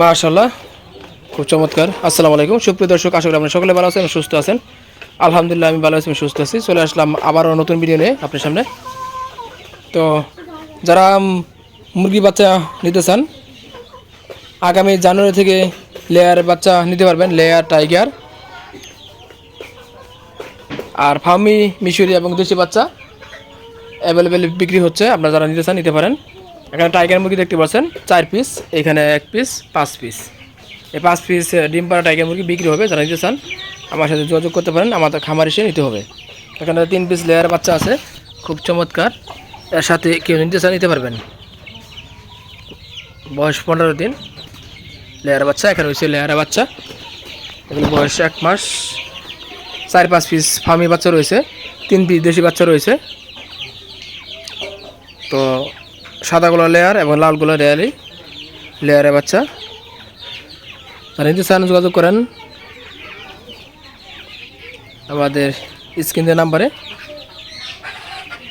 মাশাল্লাহ খুব চমৎকার। আসসালামু আলাইকুম। সুপ্রিয় দর্শক, আশা করি আপনারা সকলে ভালো আছেন, সুস্থ আছেন। আলহামদুলিল্লাহ, আমি ভালো আছি এবং সুস্থ আছি। চলে আসলাম আবারও নতুন ভিডিও নিয়ে আপনার সামনে। তো, যারা মুরগি বাচ্চা নিতে চান, আগামী জানুয়ারি থেকে লেয়ার বাচ্চা নিতে পারবেন লেয়ার টাইগার আর ফার্মি মিশরি এবং দেশি বাচ্চা অ্যাভেলেবেল বিক্রি হচ্ছে, আপনারা যারা নিতে চান, নিতে পারেন। এখানে টাইগার মুরগি দেখতে পাচ্ছেন, চার পিস এখানে এক পিস পাঁচ পিস এই পাঁচ পিস ডিম পাড়া টাইগার মুরগি বিক্রি হবে, যারা নিতে চান, আমার সাথে যোগাযোগ করতে পারেন, আমাদের খামার এসে নিতে হবে। এখানে তিন পিস লেয়ার বাচ্চা আছে, খুব চমৎকার। এর সাথে কেউ নিতে চান নিতে পারবেন। বয়স পনেরো দিন লেয়ার বাচ্চা, এখানে হচ্ছে লেয়ার বাচ্চা। এগুলো বয়স এক মাস। চার, পাঁচ পিস ফার্মি বাচ্চা রয়েছে, তিন পিস দেশি বাচ্চা রয়েছে। তো সাদাগুলো লেয়ার এবং লালগুলো লেয়ারই লেয়ারে বাচ্চা। আর নিতে চান যোগাযোগ করেন, আমাদের স্ক্রিনের নাম্বারে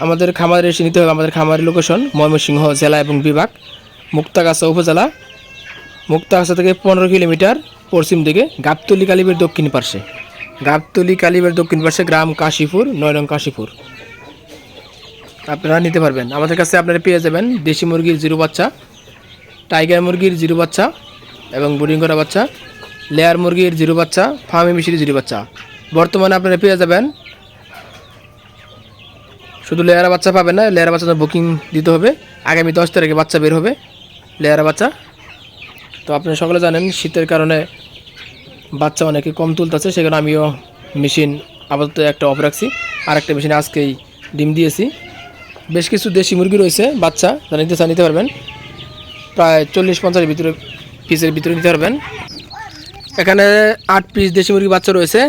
আমাদের খামারে এসে নিতে হবে, আমাদের খামারের লোকেশন ময়মনসিংহ জেলা এবং বিভাগ, মুক্তাগাছা উপজেলা। মুক্তাগাছা থেকে পনেরো কিলোমিটার পশ্চিম দিকে গাবতলি কালিবের দক্ষিণ পার্শ্বে। গাবতলি কালিবের দক্ষিণ পার্শ্বে গ্রাম কাশীপুর নয়রং কাশীপুর। আপনারা নিতে পারবেন। আমাদের কাছে আপনারা পেয়ে যাবেন দেশি মুরগির জিরো বাচ্চা, টাইগার মুরগির জিরো বাচ্চা এবং বোর্ডিং করা বাচ্চা, লেয়ার মুরগির জিরো বাচ্চা, ফার্মি মিশির জিরো বাচ্চা। বর্তমানে আপনারা পেয়ে যাবেন, শুধু লেয়ারা বাচ্চা পাবেন না, লেয়ারা বাচ্চা বুকিং দিতে হবে। আগামী দশ তারিখে বাচ্চা বের হবে, লেয়ারা বাচ্চা। তো আপনারা সকলে জানেন, শীতের কারণে বাচ্চা অনেকে কম তুলতেছে সেখানে আমিও মেশিন আপাতত একটা অফ রাখছি। আর একটা মেশিন আজকেই ডিম দিয়েছি। বেশ কিছু দেশি মুরগি রয়েছে, বাচ্চা, যারা নিতে চান নিতে পারবেন। প্রায় চল্লিশ পঞ্চাশের ভিতরে, পিসের ভিতরে নিতে পারবেন। এখানে আট পিস দেশি মুরগি বাচ্চা রয়েছে।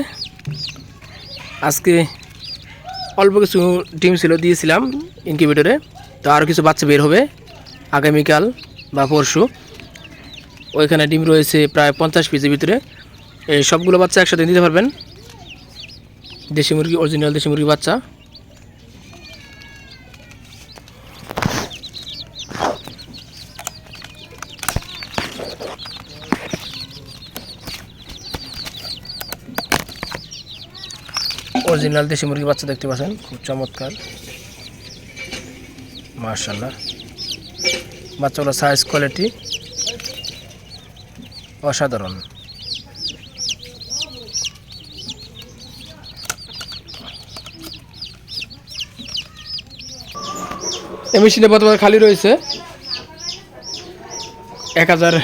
আজকে অল্প কিছু ডিম ছিল, দিয়েছিলাম ইনকিউবেটরে। তো আরও কিছু বাচ্চা বের হবে আগামীকাল বা পরশু। ওইখানে ডিম রয়েছে প্রায় পঞ্চাশ পিসের ভিতরে। এই সবগুলো বাচ্চা একসাথে নিতে পারবেন। দেশি মুরগি অরিজিনাল দেশি মুরগি বাচ্চা। অরিজিনাল দেশি মুরগি বাচ্চা দেখতে পাচ্ছেন, খুব চমৎকার। মার্শাল্লাহ বাচ্চাগুলো সাইজ কোয়ালিটি অসাধারণ। এই মেশিনে বর্তমানে খালি রয়েছে। এক হাজার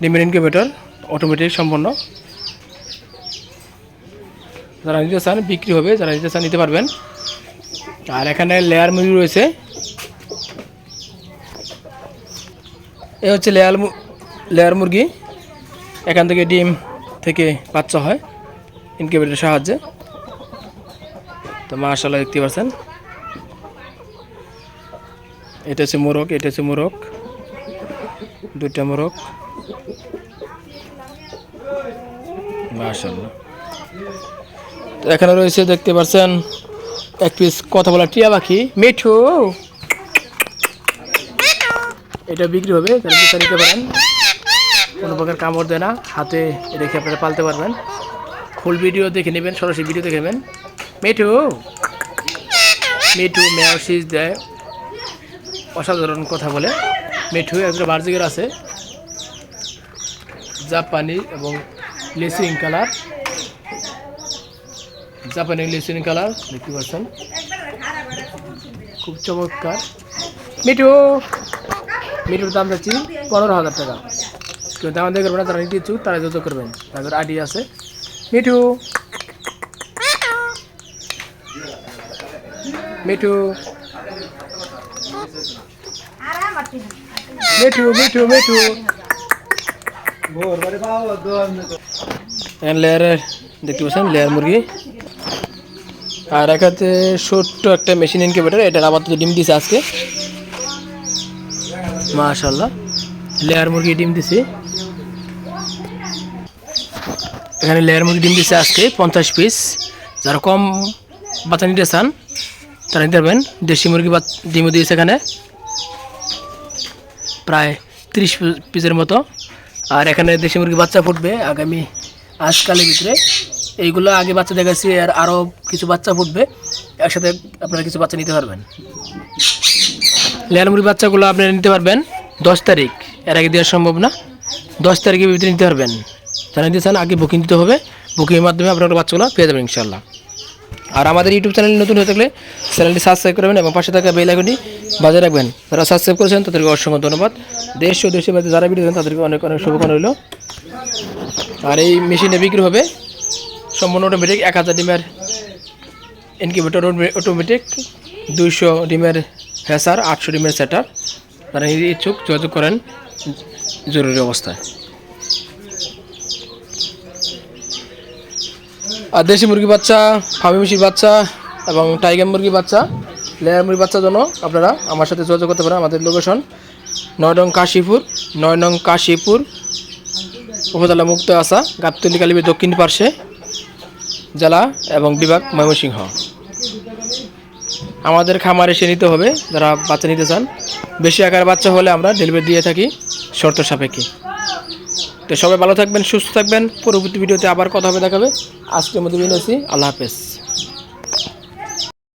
ডিমের ইনকিউবেটর অটোমেটিক সম্পন্ন যারা নিতে চান বিক্রি হবে, যারা নিতে চান নিতে পারবেন। আর এখানে লেয়ার মুরগি রয়েছে। এ হচ্ছে লেয়ার লেয়ার মুরগি। এখান থেকে ডিম থেকে বাচ্চা হয় ইনকিউবেটরের সাহায্যে। তো মাশাল্লাহ দেখতে পাচ্ছেন। এটা হচ্ছে মোরগ, এটা হচ্ছে মোরগ। দুইটা মোরগ। মাশাল্লাহ তো এখানে রয়েছে, দেখতে পাচ্ছেন, এক পিস কথা বলা টিয়া পাখি, মিঠু। এটা বিক্রি হবে নিতে পারেন। কোনো প্রকার কামড় দেয় না, হাতে রেখে আপনারা পালতে পারবেন। ফুল ভিডিও দেখে নেবেন, সরাসরি ভিডিও দেখে নেবেন। মিঠু। মিঠু মেয়ার সিজ দেয়। অসাধারণ কথা বলে। মিঠু একজন বার্জিকের আছে। জাপানি এবং লেসিং কালার। জাপানি লিসিং কালার দেখতে পাচ্ছেন? খুব চমৎকার। মিঠু মিঠুর দাম যাচ্ছি পনেরো হাজার টাকা। কেউ দাম দিয়ে করবে না তারা নিতে ইচ্ছুক তারা যত করবেন। তাদের আইডি আছে। মিঠু। মিঠু। মিঠু মিঠু মিঠু। এখানে লেয়ারের দেখতে পাচ্ছেন লেয়ার মুরগি। আর একাতে ছোট্ট একটা মেশিন ইনকিউবেটার এটার আপাতত ডিম দিছে আজকে। মাশাল্লাহ লেয়ার মুরগি ডিম দিছে। এখানে লেয়ার মুরগি ডিম দিছে আজকে, পঞ্চাশ পিস যারা কম বাচ্চা নিতে চান, তারা নিতে পারবেন। দেশি মুরগি বাচ- ডিমও দিয়েছে এখানে। প্রায় তিরিশ পিসের মতো। আর এখানে দেশি মুরগি বাচ্চা ফুটবে আগামী আজকালের ভিতরে। এইগুলো আগে বাচ্চা দেখাচ্ছি আর আরও কিছু বাচ্চা ফুটবে, একসাথে আপনারা কিছু বাচ্চা নিতে পারবেন। লেয়ার মুরগির বাচ্চাগুলো আপনারা নিতে পারবেন দশ তারিখ, এর আগে দেওয়া সম্ভব না। দশ তারিখে ভিতরে নিতে পারবেন। যারা নিতে চান, আগে বুকিং দিতে হবে। বুকিংয়ের মাধ্যমে আপনারা বাচ্চাগুলো পেয়ে যাবেন ইনশাল্লাহ আর আমাদের ইউটিউব চ্যানেল নতুন হয়ে থাকলে চ্যানেলটি সাবস্ক্রাইব করবেন এবং পাশে থাকা বেল আইকনটি বাজায় রাখবেন। যারা সাবস্ক্রাইব করেছেন, তাদেরকে অসংখ্য ধন্যবাদ। দেশ ও দেশের বাইরে যারা ভিডিও তাদেরকে অনেক অনেক শুভকামনা রইল। আর এই মেশিনে বিক্রি হবে সম্পূর্ণ অটোমেটিক এক হাজার ডিমের ইনকিউবেটর অটোমেটিক দুইশো ডিমের হ্যাসার আটশো ডিমের সেটার তারা ইচ্ছুক, যোগাযোগ করেন জরুরি অবস্থায়। আর দেশি মুরগি বাচ্চা, ফার্মি মুরগির বাচ্চা এবং টাইগার মুরগি বাচ্চা লেয়ার মুরগি বাচ্চার জন্য আপনারা আমার সাথে যোগাযোগ করতে পারেন। আমাদের লোকেশন নয় নং কাশীপুর, নয় নং কাশীপুর উপজেলা মুক্ত আসা গাবতলি কালিবি দক্ষিণ পার্শ্বে। জেলা এবং বিভাগ ময়মনসিংহ। আমাদের খামারে এসে নিতে হবে, যারা বাচ্চা নিতে চান। বেশি আকার বাচ্চা হলে আমরা ডেলিভারি দিয়ে থাকি, শর্ত সাপেক্ষে। তো সবাই ভালো থাকবেন, সুস্থ থাকবেন। পরবর্তী ভিডিওতে আবার কথা হবে, দেখাবে। আজকের মধ্যে বিনোসি আল্লাহ হাফেজ।